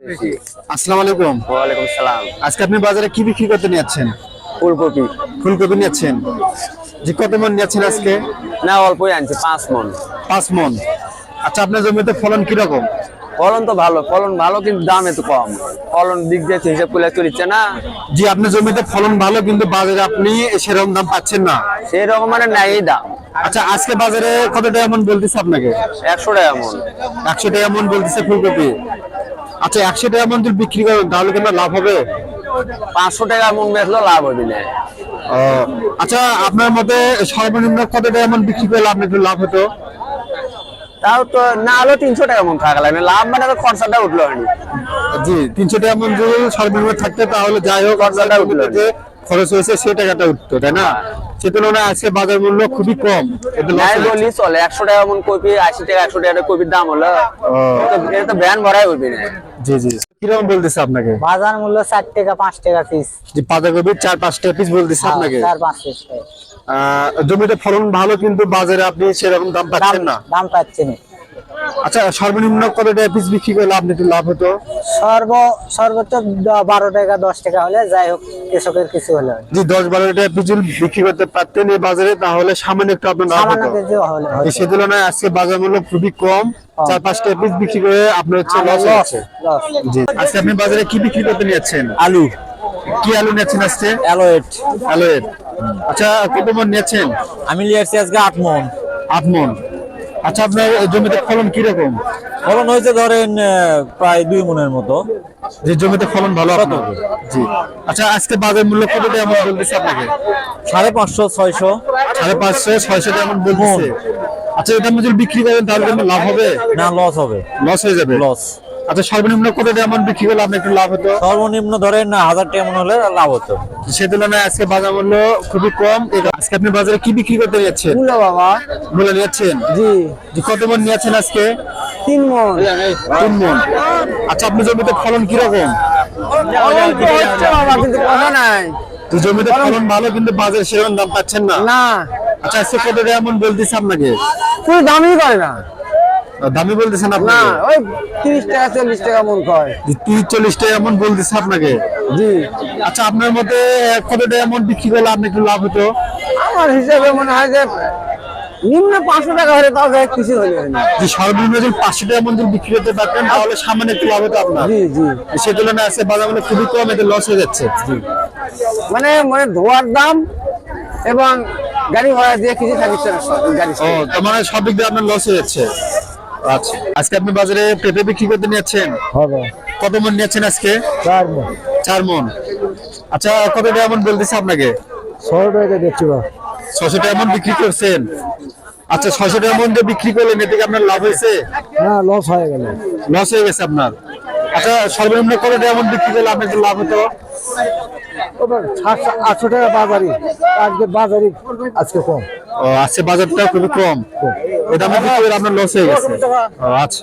আসসালামু আলাইকুম। ওয়ালাইকুম সালাম। আজকে আপনি বাজারে কি বিক্রি করতে নিয়েছেন? ফুলকপি। ফুলকপি নিয়েছেন। যে কত মন নিয়েছেন আজকে? না অল্পই আনছি পাঁচ মন। পাঁচ মন। আচ্ছা আপনার জমিতে ফলন কীরকম? ফলন তো ভালো ফলন ভালো কিন্তু দাম কম। ফলন দিক দিয়ে হিসাব করে চলিচ্ছে না। জি আপনার জমিতে ফলন ভালো কিন্তু বাজারে আপনি সেরকম দাম পাচ্ছেন না। সেই রকম মানে নাই দাম। আচ্ছা আজকে বাজারে কত টাকা মন বলতেছে আপনাকে? একশো টাকা মন। একশো টাকা মন বলতেছে ফুলকপি। আচ্ছা একশো টাকা মন যদি বিক্রি করবেন তাহলে কিন্তু লাভ হবে? পাঁচশো টাকা মন বেচলেও লাভ হবে না। ও, আচ্ছা আপনার মতে সর্বনিম্ন কত টাকা মন বিক্রি করলে আপনার একটু লাভ হতো? তাও তো না হলেও তিনশো টাকা মন থাকা লাগবে লাভ মানে তো খরচাটা উঠল জি তিনশো টাকা মন যদি সর্বনিম্ন থাকতে তাহলে যাই হোক খরচাটা উঠল। খরচ হয়েছে সে টাকাটা উঠতো তাই না? সে তুলনায় আজকে বাজার মূল্য খুবই কম। বলি চলে একশো টাকা মন কপি আশি টাকা একশো টাকা কপির দাম হলো। এটা তো ব্যান ভরাই উঠবি না। জি জি কীরকম বলতেছে আপনাকে? বাজার মূল্য চার টাকা পাঁচ টাকা পিস যে চার পাঁচটা পিস বলতেছে আপনাকে? চার পাঁচ পিস আহ, জমিতে ফলন ভালো কিন্তু বাজারে আপনি সেরকম দাম পাচ্ছেন না? দাম পাচ্ছি না। আচ্ছা সর্বনিম্ন কত টাকা পিস বিক্রি করলে আপনি একটু লাভ হতো? সর্ব সর্বোচ্চ দ- বারো টাকা দশ টাকা হলে যাই হোক কৃষকের কিছু হলে। যে দশ বারো টাকা পিস বিক্রি করতে পারতেন এই বাজারে তাহলে সামান্য একটু আপনার সামান্য কিছু হলে সে তুলনায় আজকে বাজার মূল্য খুবই কম চার পাঁচটা পিস বিক্রি করে আপনার হচ্ছে লস লস হচ্ছে। জি। আজকে আপনি বাজারে কি বিক্রি করতে নিয়েছেন? আলু। কি আলু নিয়েছেন আজকে? অ্যালোয়েট আলুয়ের আচ্ছা কত মন নিয়েছেন? আমি লিয়ারছি আজকে আট মন। আট মন। আচ্ছা আপনার জমিতে ফলন কীরকম? ফলন হয়েছে ধরেন প্রায় দুই মনের মতো। যে জমিতে ফলন ভালো আপনার জি। আচ্ছা আজকে বাজার মূল্য কত দিয়ে আমরা বলতেছি আপনাকে? সাড়ে পাঁচশো ছয়শো। সাড়ে পাঁচশো ছয়শো দিয়ে মন বলব আচ্ছা এটা আপনি যদি বিক্রি করেন তাহলে লাভ হবে? না লস হবে। লস হয়ে যাবে? লস আচ্ছা সর্বনিম্ন কত টাকা মন বিক্রি করলে আপনার একটু লাভ হতো? সর্বনিম্ন ধরেন না হাজার টাকা মনে হলে লাভ হতো। সে তুলনায় আজকে বাজার মূল্য খুবই কম। আজকে আপনি বাজারে কি বিক্রি করতে যাচ্ছেন মূল্য বাবা। মূল্য নিয়েছেন? জি। কত মন নিয়েছেন আজকে? তিন মন। তিন মন। আচ্ছা আপনার জমিতে ফলন কীরকম? অল্প কিন্তু কথা নাই। তো জমিতে ফলন ভালো কিন্তু বাজারে সেরকম দাম পাচ্ছেন না? না। আচ্ছা আজকে কত এমন বলতেছে আপনাকে? তুই দামই করে না। দামি বলতেছেন না ওই তিরিশ টাকা চল্লিশ টাকা মন কয়। যে তিরিশ চল্লিশ টাকা এমন বলতেছে আপনাকে? জি। আচ্ছা আপনার মতে কত টাকা এমন বিক্রি করলে আপনি একটু লাভ হতো? আমার হিসাবে মনে হয় যে নিম্ন পাঁচশো টাকা হলে তাও যাই কিছু না। যে সর্বনিম্ন যদি পাঁচশো টাকা যদি বিক্রি করতে পারতেন তাহলে সামান্য একটু লাভ হতো আপনার। জি জি। সে তুলনায় আজকে বাজার মূল্য খুবই কম এতে লস হয়ে যাচ্ছে। মানে মানে ধোয়ার দাম এবং গাড়ি ভাড়া দিয়ে কিছু থাকিচ্ছে না গাড়ি ও তার মানে সব দিক দিয়ে আপনার লস হয়ে যাচ্ছে। আচ্ছা। আজকে আপনি বাজারে পেঁপে বিক্রি করতে নিয়েছেন? হবে। কত মন নিয়েছেন আজকে? চার মন। চার মন। আচ্ছা কত টাকা মন বলতেছে আপনাকে? ছয় টাকা দিচ্ছি ছশো টাকা মন বিক্রি করছেন। আচ্ছা ছশো টাকা মন যে বিক্রি করলেন এতে কি আপনার লাভ হয়েছে? না লস হয়ে গেল। লস হয়ে গেছে আপনার। আচ্ছা সর্বনিম্ন কত টাকা মন বিক্রি করলে আপনার লাভ হতো? আটশো টাকা বাজারি। আজকে বাজারি আজকে কম। ও আজকে বাজারটা খুবই কম। এটা আপনার লস হয়ে গেছে। আচ্ছা।